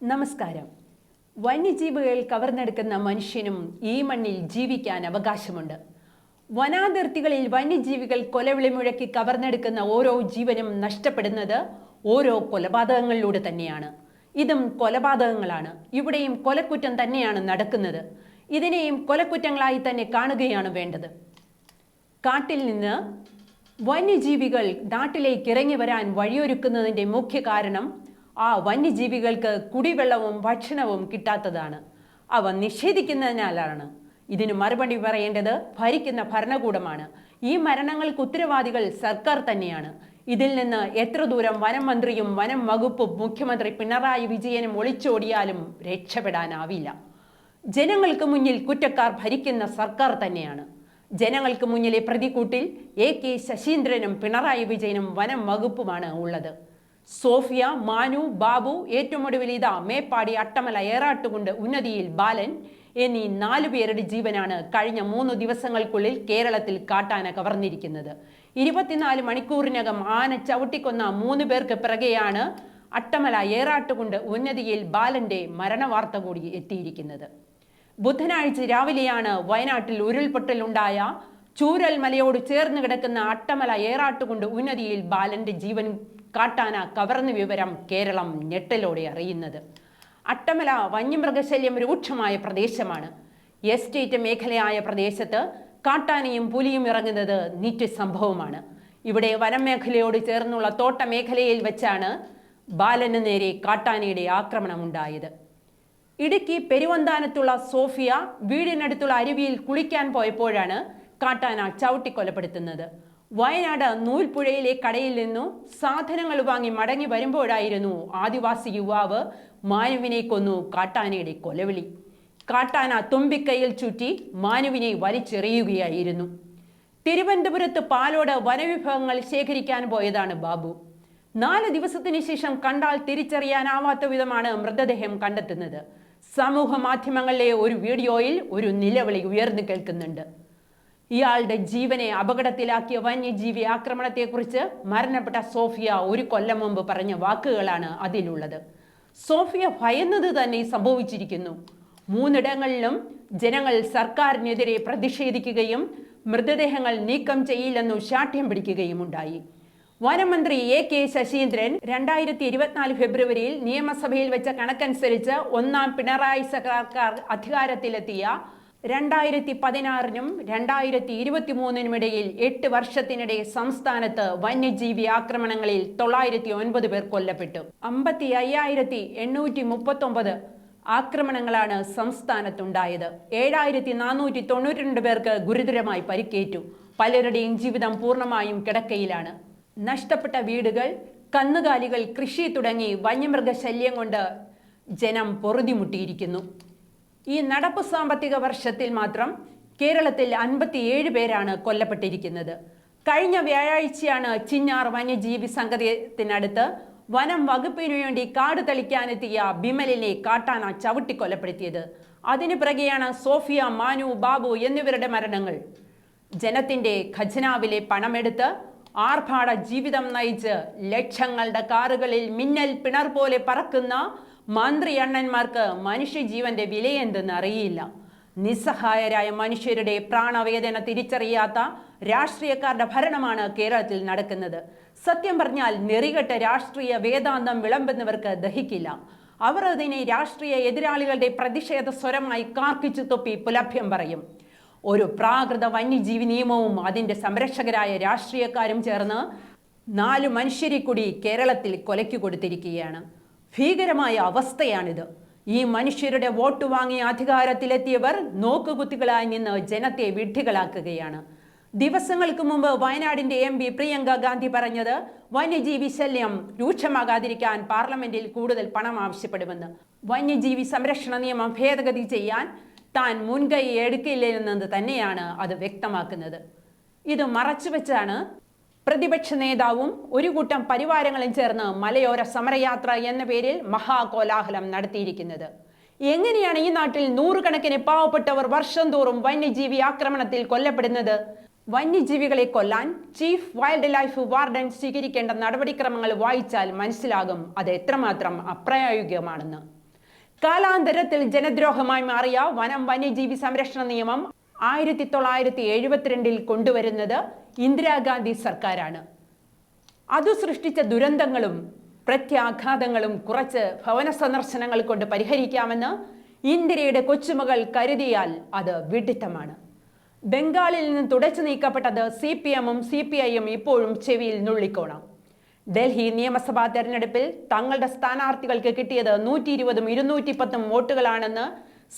നമസ്കാരം. വന്യജീവികൾ കവർന്നെടുക്കുന്ന മനുഷ്യനും ഈ മണ്ണിൽ ജീവിക്കാൻ അവകാശമുണ്ട്. വനാതിർത്തികളിൽ വന്യജീവികൾ കൊലവിളി മുഴക്കി കവർന്നെടുക്കുന്ന ഓരോ ജീവനും നഷ്ടപ്പെടുന്നത് ഓരോ കൊലപാതകങ്ങളിലൂടെ തന്നെയാണ്. ഇതും കൊലപാതകങ്ങളാണ്. ഇവിടെയും കൊലക്കുറ്റം തന്നെയാണ് നടക്കുന്നത്. ഇതിനെയും കൊലക്കുറ്റങ്ങളായി തന്നെ കാണുകയാണ് വേണ്ടത്. കാട്ടിൽ നിന്ന് വന്യജീവികൾ നാട്ടിലേക്ക് ഇറങ്ങി വരാൻ വഴിയൊരുക്കുന്നതിന്റെ മുഖ്യ കാരണം ആ വന്യജീവികൾക്ക് കുടിവെള്ളവും ഭക്ഷണവും കിട്ടാത്തതാണ്. അവ നിഷേധിക്കുന്നതിനാലാണ്. ഇതിന് മറുപടി പറയേണ്ടത് ഭരിക്കുന്ന ഭരണകൂടമാണ്. ഈ മരണങ്ങൾക്ക് ഉത്തരവാദികൾ സർക്കാർ തന്നെയാണ്. ഇതിൽ നിന്ന് എത്ര ദൂരം വനം മന്ത്രിയും വനം വകുപ്പും മുഖ്യമന്ത്രി പിണറായി വിജയനും ഒളിച്ചോടിയാലും രക്ഷപ്പെടാനാവില്ല. ജനങ്ങൾക്ക് മുന്നിൽ കുറ്റക്കാർ ഭരിക്കുന്ന സർക്കാർ തന്നെയാണ്. ജനങ്ങൾക്ക് മുന്നിലെ പ്രതിക്കൂട്ടിൽ എ കെ ശശീന്ദ്രനും പിണറായി വിജയനും വനം വകുപ്പുമാണ് ഉള്ളത്. സോഫിയ മാനു ബാബു ഏറ്റവും ഒടുവിൽ ഇതാ മേപ്പാടി അട്ടമല ഏറാട്ടുകൊണ്ട് ഉന്നതിയിൽ ബാലൻ എന്നീ നാലു പേരുടെ ജീവനാണ് കഴിഞ്ഞ മൂന്ന് ദിവസങ്ങൾക്കുള്ളിൽ കേരളത്തിൽ കാട്ടാന കവർന്നിരിക്കുന്നത് ഇരുപത്തിനാല് മണിക്കൂറിനകം ആന ചവിട്ടിക്കൊന്ന മൂന്ന് പേർക്ക് പിറകെയാണ് അട്ടമല ഏറാട്ടുകൊണ്ട് ഉന്നതിയിൽ ബാലന്റെ മരണവാർത്ത കൂടി എത്തിയിരിക്കുന്നത്. ബുധനാഴ്ച രാവിലെയാണ് വയനാട്ടിൽ ഉരുൾപൊട്ടലുണ്ടായ ചൂരൽ മലയോട് ചേർന്ന് കിടക്കുന്ന അട്ടമല ഏറാട്ടുകൊണ്ട് ഉന്നതിയിൽ ബാലന്റെ ജീവൻ കാട്ടാന കവർന്ന വിവരം കേരളം ഞെട്ടലോടെ അറിയുന്നത്. അട്ടമല വന്യമൃഗശല്യം രൂക്ഷമായ പ്രദേശമാണ്. എസ്റ്റേറ്റ് മേഖലയായ പ്രദേശത്ത് കാട്ടാനയും പുലിയും ഇറങ്ങുന്നത് നിത്യസംഭവമാണ് ഇവിടെ വനം മേഖലയോട് ചേർന്നുള്ള തോട്ട മേഖലയിൽ വെച്ചാണ് ബാലന് നേരെ കാട്ടാനയുടെ ആക്രമണം ഉണ്ടായത്. ഇടുക്കി പെരുവന്താനത്തുള്ള സോഫിയ വീടിനടുത്തുള്ള അരുവിയിൽ കുളിക്കാൻ പോയപ്പോഴാണ് കാട്ടാന ചവിട്ടി കൊലപ്പെടുത്തുന്നത് വയനാട് നൂൽപ്പുഴയിലെ കടയിൽ നിന്നു സാധനങ്ങൾ വാങ്ങി മടങ്ങി വരുമ്പോഴായിരുന്നു ആദിവാസി യുവാവ് മാനുവിനെ കൊന്നു കാട്ടാനയുടെ കൊലവിളി. കാട്ടാന തുമ്പിക്കൈയിൽ ചുറ്റി മാനുവിനെ വലിച്ചെറിയുകയായിരുന്നു. തിരുവനന്തപുരത്ത് പാലോട് വനവിഭവങ്ങൾ ശേഖരിക്കാൻ പോയതാണ് ബാബു. നാല് ദിവസത്തിന് ശേഷം കണ്ടാൽ തിരിച്ചറിയാനാവാത്ത വിധമാണ് മൃതദേഹം കണ്ടെത്തുന്നത്. സമൂഹ മാധ്യമങ്ങളിലെ ഒരു വീഡിയോയിൽ ഒരു നിലവിളി ഉയർന്നു കേൾക്കുന്നുണ്ട്. ഇയാളുടെ ജീവനെ അപകടത്തിലാക്കിയ വന്യജീവി ആക്രമണത്തെക്കുറിച്ച് മരണപ്പെട്ട സോഫിയ ഒരു കൊല്ലം മുമ്പ് പറഞ്ഞ വാക്കുകളാണ് അതിലുള്ളത്. സോഫിയ ഭയന്നത് തന്നെ സംഭവിച്ചിരിക്കുന്നു. മൂന്നിടങ്ങളിലും ജനങ്ങൾ സർക്കാരിനെതിരെ പ്രതിഷേധിക്കുകയും മൃതദേഹങ്ങൾ നീക്കം ചെയ്യില്ലെന്നു ശാഠ്യം പിടിക്കുകയും ഉണ്ടായി വനമന്ത്രി എ കെ ശശീന്ദ്രൻ രണ്ടായിരത്തി ഇരുപത്തിനാല് ഫെബ്രുവരിയിൽ നിയമസഭയിൽ വെച്ച കണക്കനുസരിച്ച് ഒന്നാം പിണറായി സർക്കാർ അധികാരത്തിലെത്തിയ രണ്ടായിരത്തി പതിനാറിനും രണ്ടായിരത്തി ഇരുപത്തി മൂന്നിനും ഇടയിൽ എട്ട് വർഷത്തിനിടെ സംസ്ഥാനത്ത് വന്യജീവി ആക്രമണങ്ങളിൽ തൊള്ളായിരത്തി ഒൻപത് പേർ കൊല്ലപ്പെട്ടു. അമ്പത്തി അയ്യായിരത്തി എണ്ണൂറ്റി മുപ്പത്തൊമ്പത് ആക്രമണങ്ങളാണ് സംസ്ഥാനത്തുണ്ടായത്. ഏഴായിരത്തി നാനൂറ്റി തൊണ്ണൂറ്റി രണ്ട് പേർക്ക് ഗുരുതരമായി പരിക്കേറ്റു. പലരുടെയും ജീവിതം പൂർണമായും കിടക്കയിലാണ്. നഷ്ടപ്പെട്ട വീടുകൾ കന്നുകാലികൾ കൃഷി തുടങ്ങി വന്യമൃഗശല്യം കൊണ്ട് ജനം പൊറുതിമുട്ടിയിരിക്കുന്നു. ഈ നടപ്പ് സാമ്പത്തിക വർഷത്തിൽ മാത്രം കേരളത്തിൽ അൻപത്തിയേഴ് പേരാണ് കൊല്ലപ്പെട്ടിരിക്കുന്നത്. കഴിഞ്ഞ വ്യാഴാഴ്ചയാണ് ചിന്നാർ വന്യജീവി സംഗതിയത്തിനടുത്ത് വനം വകുപ്പിനു വേണ്ടി കാട് തളിക്കാനെത്തിയ ബിമലിനെ കാട്ടാന ചവിട്ടി കൊലപ്പെടുത്തിയത് അതിനു പിറകെയാണ് സോഫിയ മാനു ബാബു എന്നിവരുടെ മരണങ്ങൾ. ജനത്തിന്റെ ഖജനാവിലെ പണമെടുത്ത് ആർഭാട ജീവിതം നയിച്ച് ലക്ഷങ്ങളുടെ കാറുകളിൽ മിന്നൽ പിണർ പോലെ പറക്കുന്ന മന്ത്രി അണ്ണന്മാർക്ക് മനുഷ്യജീവന്റെ വിലയെന്തെന്ന് അറിയില്ല. നിസ്സഹായരായ മനുഷ്യരുടെ പ്രാണവേദന തിരിച്ചറിയാത്ത രാഷ്ട്രീയക്കാരുടെ ഭരണമാണ് കേരളത്തിൽ നടക്കുന്നത്. സത്യം പറഞ്ഞാൽ നെറികെട്ട രാഷ്ട്രീയ വേദാന്തം വിളമ്പുന്നവർക്ക് ദഹിക്കില്ല. അവർ അതിനെ രാഷ്ട്രീയ എതിരാളികളുടെ പ്രതിഷേധ സ്വരമായി കാർക്കിച്ചു തൊപ്പി പുലഭ്യം പറയും. ഒരു പ്രാകൃത വന്യജീവി നിയമവും അതിന്റെ സംരക്ഷകരായ രാഷ്ട്രീയക്കാരും ചേർന്ന് നാല് മനുഷ്യരെ കൂടി കേരളത്തിൽ കൊലയ്ക്ക് കൊടുത്തിരിക്കുകയാണ്. ഭീകരമായ അവസ്ഥയാണിത്. ഈ മനുഷ്യരുടെ വോട്ട് വാങ്ങി അധികാരത്തിലെത്തിയവർ നോക്കുകുത്തികളായി നിന്ന് ജനത്തെ വിഡ്ഢികളാക്കുകയാണ്. ദിവസങ്ങൾക്ക് മുമ്പ് വയനാടിന്റെ എം പി പ്രിയങ്ക ഗാന്ധി പറഞ്ഞത് വന്യജീവി ശല്യം രൂക്ഷമാകാതിരിക്കാൻ പാർലമെന്റിൽ കൂടുതൽ പണം ആവശ്യപ്പെടുമെന്ന്. വന്യജീവി സംരക്ഷണ നിയമം ഭേദഗതി ചെയ്യാൻ താൻ മുൻകൈ എടുക്കില്ലെന്നത് തന്നെയാണ് അത് വ്യക്തമാക്കുന്നത്. ഇത് മറച്ചുവെച്ചാണ് പ്രതിപക്ഷ നേതാവും ഒരു കൂട്ടം പരിവാരങ്ങളും ചേർന്ന് മലയോര സമരയാത്ര എന്ന പേരിൽ മഹാകോലാഹലം നടത്തിയിരിക്കുന്നത്. എങ്ങനെയാണ് ഈ നാട്ടിൽ നൂറുകണക്കിന് പാവപ്പെട്ടവർ വർഷം തോറും വന്യജീവി ആക്രമണത്തിൽ കൊല്ലപ്പെടുന്നത്? വന്യജീവികളെ കൊല്ലാൻ ചീഫ് വൈൽഡ് ലൈഫ് വാർഡൻ സ്വീകരിക്കേണ്ട നടപടിക്രമങ്ങൾ വായിച്ചാൽ മനസ്സിലാകും അത് എത്രമാത്രം അപ്രായോഗികമാണെന്ന്. കാലാന്തരത്തിൽ ജനദ്രോഹമായി മാറിയ വനം വന്യജീവി സംരക്ഷണ നിയമം ആയിരത്തി തൊള്ളായിരത്തി എഴുപത്തിരണ്ടിൽ കൊണ്ടുവരുന്നത് ഇന്ദിരാഗാന്ധി സർക്കാരാണ്. അതു സൃഷ്ടിച്ച ദുരന്തങ്ങളും പ്രത്യാഘാതങ്ങളും കുറച്ച് ഭവന സന്ദർശനങ്ങൾ കൊണ്ട് പരിഹരിക്കാമെന്ന് ഇന്ദിരയുടെ കൊച്ചുമകൾ കരുതിയാൽ അത് വിഡിത്തമാണ്. ബംഗാളിൽ നിന്ന് തുടച്ചു നീക്കപ്പെട്ടത് സി പി എമ്മും സി പി ഐയും ഇപ്പോഴും ചെവിയിൽ നുള്ളിക്കോണം. ഡൽഹി നിയമസഭാ തെരഞ്ഞെടുപ്പിൽ തങ്ങളുടെ സ്ഥാനാർത്ഥികൾക്ക് കിട്ടിയത് നൂറ്റി ഇരുപതും ഇരുന്നൂറ്റി പത്തും വോട്ടുകളാണെന്ന്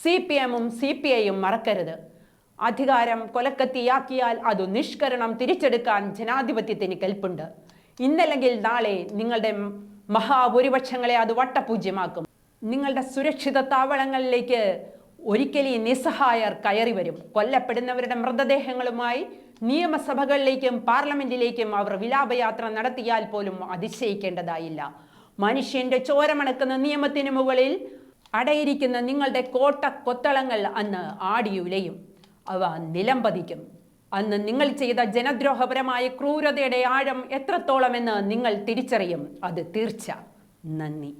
സി പി എമ്മും സി പി ഐയും മറക്കരുത്. അധികാരം കൊലക്കത്തിയാക്കിയാൽ അത് നിഷ്കരണം തിരിച്ചെടുക്കാൻ ജനാധിപത്യത്തിന് കെൽപ്പുണ്ട്. ഇന്നല്ലെങ്കിൽ നാളെ നിങ്ങളുടെ മഹാഭൂരിപക്ഷങ്ങളെ അത് വട്ടപൂജ്യമാക്കും. നിങ്ങളുടെ സുരക്ഷിത താവളങ്ങളിലേക്ക് ഒരിക്കലും നിസ്സഹായർ കയറി വരും. കൊല്ലപ്പെടുന്നവരുടെ മൃതദേഹങ്ങളുമായി നിയമസഭകളിലേക്കും പാർലമെന്റിലേക്കും അവർ വിലാപയാത്ര നടത്തിയാൽ പോലും അതിശയിക്കേണ്ടതായില്ല. മനുഷ്യന്റെ ചോരമണക്കുന്ന നിയമത്തിന് മുകളിൽ അടയിരിക്കുന്ന നിങ്ങളുടെ കോട്ട കൊത്തളങ്ങൾ അന്ന് ആടിയുലയും. അവ നിലംപതിക്കും. അന്ന് നിങ്ങൾ ചെയ്ത ജനദ്രോഹപരമായ ക്രൂരതയുടെ ആഴം എത്രത്തോളമെന്ന് നിങ്ങൾ തിരിച്ചറിയും. അത് തീർച്ച. നന്ദി.